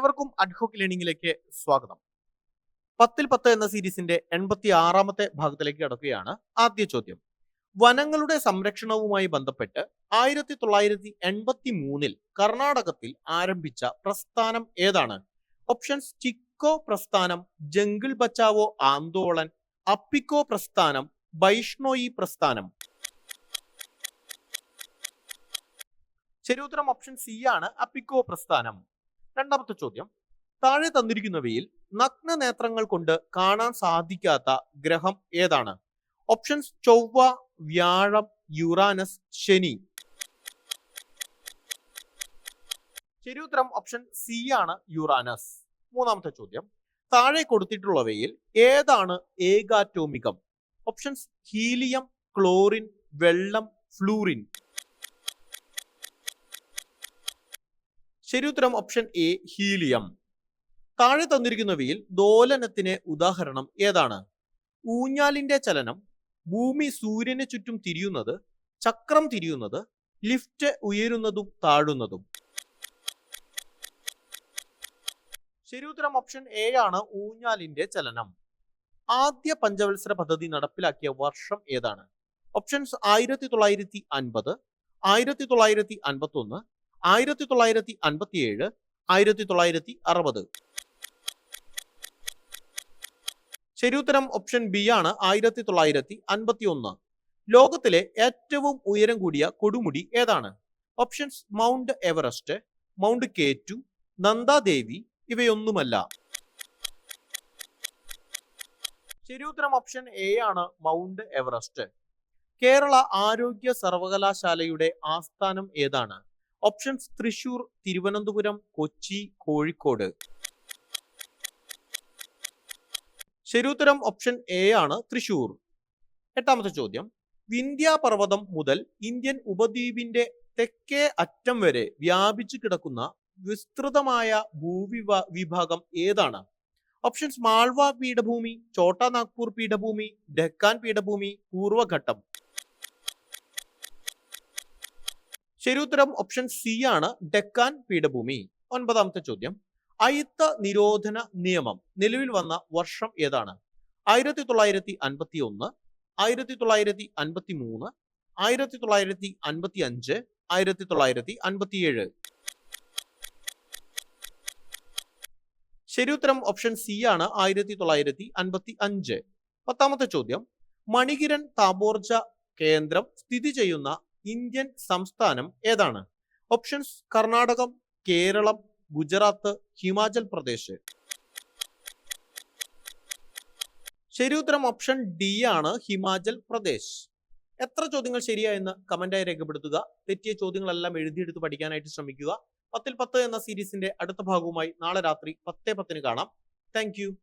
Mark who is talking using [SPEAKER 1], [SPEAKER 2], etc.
[SPEAKER 1] ഏവർക്കും അഡ്ഹോക്ക് ലേണിംഗിലേക്ക് സ്വാഗതം. പത്തിൽ പത്ത് എന്ന സീരീസിന്റെ എൺപത്തി ആറാമത്തെ ഭാഗത്തിലേക്ക് കടക്കുകയാണ് ആദ്യ ചോദ്യം. വനങ്ങളുടെ സംരക്ഷണവുമായി ബന്ധപ്പെട്ട് ആയിരത്തി തൊള്ളായിരത്തി എൺപത്തി മൂന്നിൽ കർണാടകത്തിൽ ആരംഭിച്ച പ്രസ്ഥാനം ഏതാണ്? ഓപ്ഷൻസ് ചിക്കോ പ്രസ്ഥാനം ജംഗിൾ ബച്ചാവോ ആന്തോളൻ അപ്പിക്കോ പ്രസ്ഥാനം വൈഷ്ണോയി പ്രസ്ഥാനം. ശരി ഉത്തരം ഓപ്ഷൻ സി ആണ് അപ്പിക്കോ പ്രസ്ഥാനം. രണ്ടാമത്തെ ചോദ്യം. താഴെ തന്നിരിക്കുന്നവയിൽ നഗ്ന നേത്രങ്ങൾ കൊണ്ട് കാണാൻ സാധിക്കാത്ത ഗ്രഹം ഏതാണ്? ഓപ്ഷൻസ് ചൊവ്വ വ്യാഴം യുറാനസ് ശനി. ശരിയുത്തരം ഓപ്ഷൻ സി ആണ് യുറാനസ് മൂന്നാമത്തെ ചോദ്യം. താഴെ കൊടുത്തിട്ടുള്ളവയിൽ ഏതാണ് ഏകാറ്റോമികം? ഓപ്ഷൻസ് ഹീലിയം ക്ലോറിൻ വെള്ളം ഫ്ലൂറിൻ. ശരി ഉത്തരം ഓപ്ഷൻ എ ഹീലിയം. താഴെ തന്നിരിക്കുന്നവയിൽ ദോലനത്തിന് ഉദാഹരണം ഏതാണ്? ഊഞ്ഞാലിന്റെ ചലനം ഭൂമി സൂര്യന് ചുറ്റും തിരിയുന്നത് ചക്രം തിരിയുന്നത് ലിഫ്റ്റ് ഉയരുന്നതും താഴുന്നതും. ശരിയുത്തരം ഓപ്ഷൻ എ ആണ് ഊഞ്ഞാലിന്റെ ചലനം. ആദ്യ പഞ്ചവത്സര പദ്ധതി നടപ്പിലാക്കിയ വർഷം ഏതാണ്? ഓപ്ഷൻസ് ആയിരത്തി തൊള്ളായിരത്തി അൻപത് ആയിരത്തി തൊള്ളായിരത്തി അൻപത്തി ഒന്ന് ആയിരത്തി തൊള്ളായിരത്തി അൻപത്തിയേഴ് ആയിരത്തി തൊള്ളായിരത്തി അറുപത് ശരിയുത്തരം ഓപ്ഷൻ ബി ആണ് ആയിരത്തി തൊള്ളായിരത്തി അൻപത്തി ഒന്ന് ലോകത്തിലെ ഏറ്റവും ഉയരം കൂടിയ കൊടുമുടി ഏതാണ്? Options mount Everest mount K two Nanda Devi ഇവയൊന്നുമല്ല. ശരിയുത്തരം ഓപ്ഷൻ എ ആണ് മൗണ്ട് എവറസ്റ്റ്. കേരള ആരോഗ്യ സർവകലാശാലയുടെ ആസ്ഥാനം ഏതാണ്? ഓപ്ഷൻസ് തൃശൂർ തിരുവനന്തപുരം കൊച്ചി കോഴിക്കോട്. ശരിയുത്തരം ഓപ്ഷൻ എ ആണ് തൃശൂർ. എട്ടാമത്തെ ചോദ്യം. വിന്ധ്യ പർവതം മുതൽ ഇന്ത്യൻ ഉപദ്വീപിന്റെ തെക്കേ അറ്റം വരെ വ്യാപിച്ചു കിടക്കുന്ന വിസ്തൃതമായ ഭൂവിഭാ വിഭാഗം ഏതാണ്? ഓപ്ഷൻസ് മാൾവ പീഠഭൂമി ചോട്ടാ നാഗ്പൂർ പീഠഭൂമി ഡെക്കാൻ പീഠഭൂമി പൂർവഘട്ടം ശരി ഉത്തരം ഓപ്ഷൻ സി ആണ് ഡെക്കാൻ പീഠഭൂമി. ഒൻപതാമത്തെ ചോദ്യം. അയിത്ത നിരോധന നിയമം നിലവിൽ വന്ന വർഷം ഏതാണ്? ആയിരത്തി തൊള്ളായിരത്തി അൻപത്തി ഒന്ന് ആയിരത്തി തൊള്ളായിരത്തി അൻപത്തി മൂന്ന് ആയിരത്തി തൊള്ളായിരത്തി അൻപത്തി അഞ്ച് ആയിരത്തി തൊള്ളായിരത്തി അൻപത്തിയേഴ് ശരി ഉത്തരം ഓപ്ഷൻ സി ആണ് ആയിരത്തി തൊള്ളായിരത്തി അൻപത്തി അഞ്ച് പത്താമത്തെ ചോദ്യം. മണികിരൻ താപോർജ കേന്ദ്രം സ്ഥിതി ചെയ്യുന്ന ഇന്ത്യൻ സംസ്ഥാനം ഏതാണ്? ഓപ്ഷൻസ് കർണാടകം കേരളം ഗുജറാത്ത് ഹിമാചൽ പ്രദേശ്. ശരി ഉത്തരം ഓപ്ഷൻ ഡി ആണ് ഹിമാചൽ പ്രദേശ്. എത്ര ചോദ്യങ്ങൾ ശരിയായെന്ന് കമന്റായി രേഖപ്പെടുത്തുക. തെറ്റിയ ചോദ്യങ്ങളെല്ലാം എഴുതിയെടുത്ത് പഠിക്കാനായിട്ട് ശ്രമിക്കുക. പത്തിൽ പത്ത് എന്ന സീരീസിന്റെ അടുത്ത ഭാഗവുമായി നാളെ രാത്രി പത്തേ പത്തിന് കാണാം. താങ്ക്